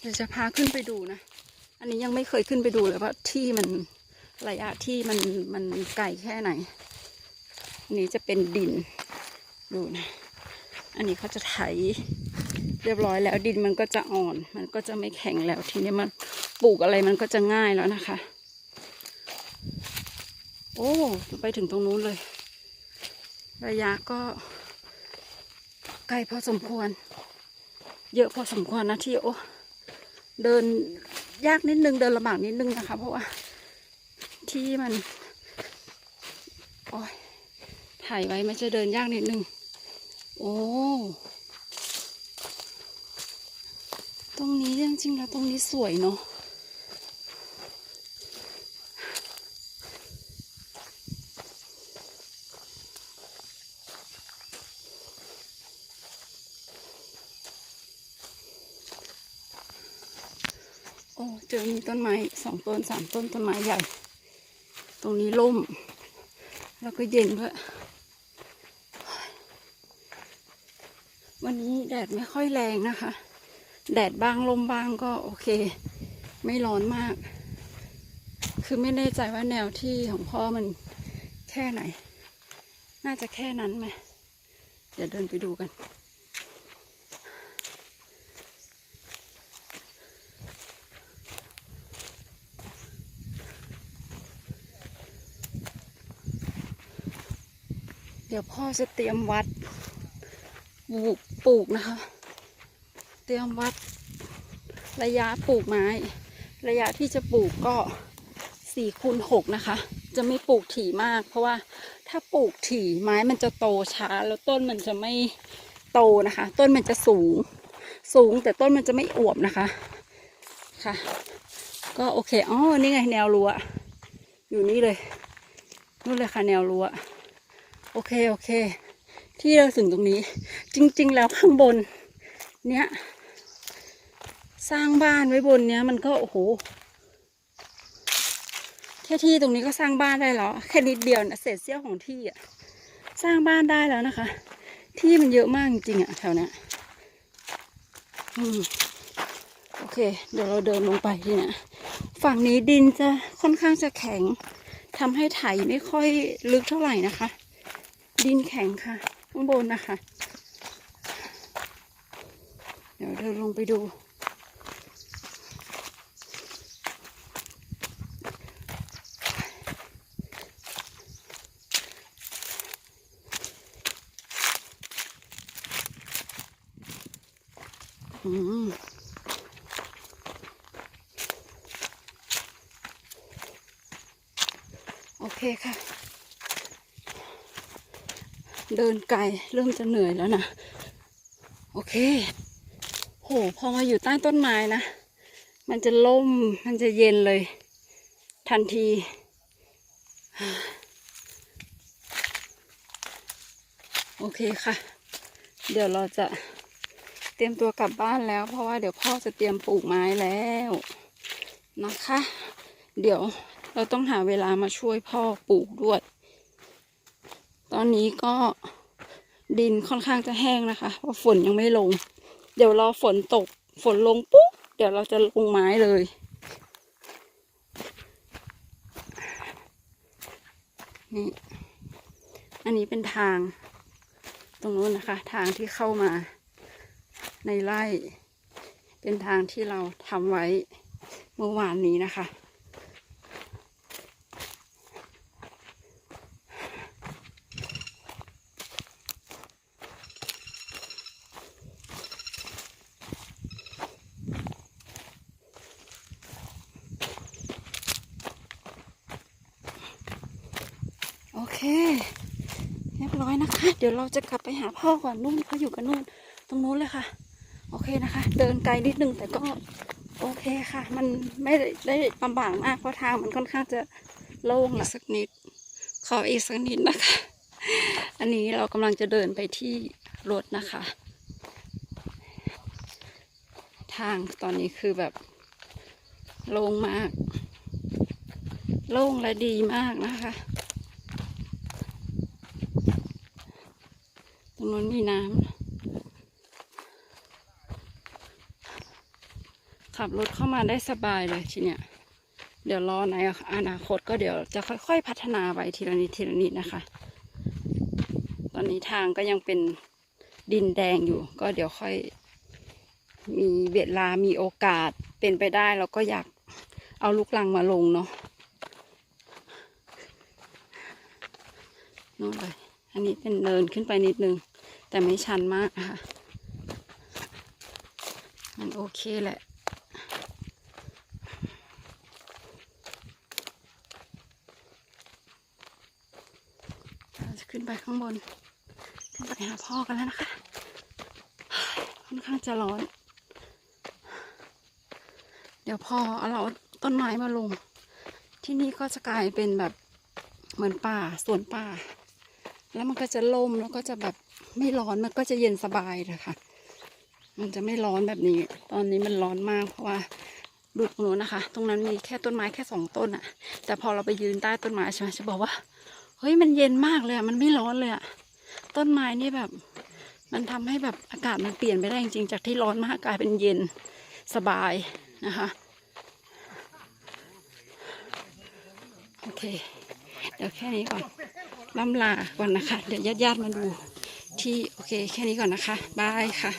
เดี๋ยวจะพาขึ้นไปดูนะ อันนี้ยังไม่เคยขึ้นไปดูเลยว่าที่มันระยะที่มันมันไกลแค่ไหน อันนี้จะเป็นดินดูนะ อันนี้เขาจะไถเรียบร้อยแล้วดินมันก็จะอ่อน มันก็จะไม่แข็งแล้วทีนี้มันปลูกอะไรมันก็จะง่ายแล้วนะคะ โอ้ไปถึงตรงนู้นเลย ระยะก็ไกลพอสมควร เยอะพอสมควรนะที่โอ้ เดินยากนิดนึงเดินลำบากนิดนึงนะคะ เพราะว่า ที่มันโอ้ยถ่ายไว้มันจะเดินยากนิดนึง โอ้ตรงนี้จริงๆแล้วตรงนี้สวยเนาะ โอ้เจอมีต้นไม้สองต้นสามต้นต้นไม้ใหญ่ ตรงนี้ล่ม แล้วก็เย็นด้วย วันนี้แดดไม่ค่อยแรงนะคะ แดดบ้างลมบ้างก็โอเค ไม่ร้อนมาก คือไม่แน่ใจว่าแนวที่ของพ่อมันแค่ไหน น่าจะแค่นั้นไหมเดี๋ยวเดินไปดูกัน เดี๋ยวพ่อจะเตรียมวัดปลูกปลูกนะคะ เตรียมวัดระยะปลูกไม้ ระยะที่จะปลูกก็สี่คูณหกนะคะ จะไม่ปลูกถี่มาก เพราะว่าถ้าปลูกถี่ไม้มันจะโตช้า แล้วต้นมันจะไม่โตนะคะ ต้นมันจะสูง สูงแต่ต้นมันจะไม่อวบนะคะค่ะ ก็โอเคอ๋อนี่ไงแนวรั้วอยู่นี่เลยนู่นเลยค่ะแนวรั้ว โอเคโอเค ที่เราถึงตรงนี้ จริง ๆ แล้วข้างบน เนี้ยสร้างบ้านไว้บนเนี้ยมันก็โอ้โหแค่ที่ตรงนี้ก็สร้างบ้านได้แล้วแค่นิดเดียวนะเศษเสี้ยวของที่อะสร้างบ้านได้แล้วนะคะ ที่มันเยอะมากจริงๆอะแถวเนี้ยอืมโอเค เดี๋ยวเราเดินลงไปทีเนี้ยฝั่งนี้ดินจะค่อนข้างจะแข็งทำให้ไถไม่ค่อยลึกเท่าไหร่นะคะ ดินแข็งค่ะ ข้างบนนะคะ เดี๋ยวเดินลงไปดู อืมโอเคค่ะ เดินไกลเริ่มจะเหนื่อยแล้วนะ โอเค โห พอมาอยู่ใต้ต้นไม้นะ มันจะล่ม มันจะเย็นเลย ทันทีโอเคค่ะ เดี๋ยวเราจะเตรียมตัวกลับบ้านแล้ว เพราะว่าเดี๋ยวพ่อจะเตรียมปลูกไม้แล้วนะคะ เดี๋ยวเราต้องหาเวลามาช่วยพ่อปลูกด้วย อนนี้ก็ดินค่อนข้างจะแห้งนะคะเพราะฝนยังไม่ลง เดี๋ยวรอฝนตกฝนลงปุ๊บเดี๋ยวเราจะลงไม้เลย นี่ อันนี้เป็นทาง ตรงนู้นนะคะ ทางที่เข้ามาในไร่ เป็นทางที่เราทำไว้เมื่อวานนี้นะคะ เคเรียบร้อยนะคะ เดี๋ยวเราจะกลับไปหาพ่อก่อนนู่นเขาอยู่กันนู่น ตรงนู้นเลยค่ะ โอเคนะคะ เดินไกลนิดนึงแต่ก็โอเคค่ะ มันไม่ได้ได้ลำบากมากเพราะทางมันค่อนข้างจะโล่งละสักนิด ขออีกสักนิดนะคะ อันนี้เรากำลังจะเดินไปที่รถนะคะ ทางตอนนี้คือแบบโล่งมาก โล่งและดีมากนะคะ ตรงนู้นมีน้ำขับรถเข้ามาได้สบายเลยทีเนี้ยเดี๋ยวรอในอนาคตก็เดี๋ยวจะค่อยๆพัฒนาไปทีละนิดทีละนิดนะคะ ตอนนี้ทางก็ยังเป็นดินแดงอยู่ ก็เดี๋ยวค่อย มีเวลามีโอกาสเป็นไปได้เราก็อยากเอาลูกลังมาลงเนาะนู่นเลย อันนี้เป็นเนินขึ้นไปนิดนึง แต่ไม่ชันมากนะคะมันโอเคแหละเราจะขึ้นไปข้างบน ขึ้นไปหาพ่อกันแล้วนะคะ ค่อนข้างจะร้อน เดี๋ยวพอเอาเราต้นไม้มาลง ที่นี่ก็จะกลายเป็นแบบเหมือนป่าสวนป่า แล้วมันก็จะล่มแล้วก็จะแบบไม่ร้อนมันก็จะเย็นสบายเลยค่ะมันจะไม่ร้อนแบบนี้ ตอนนี้มันร้อนมากเพราะว่าดูตรงนู้นนะคะ ตรงนั้นมีแค่ต้นไม้แค่สองต้นอะแต่พอเราไปยืนใต้ต้นไม้ใช่ไหมจะบอกว่า เฮ้ยมันเย็นมากเลยอะมันไม่ร้อนเลยอะต้นไม้นี่แบบ มันทำให้แบบอากาศมันเปลี่ยนไปได้จริงๆจากที่ร้อนมากกลายเป็นเย็นสบายนะคะ โอเค เดี๋ยวแค่นี้ก่อน ล่ำลาก่อนนะคะ เดี๋ยวญาติๆมาดูที่โอเคแค่นี้ก่อนนะคะ บายค่ะ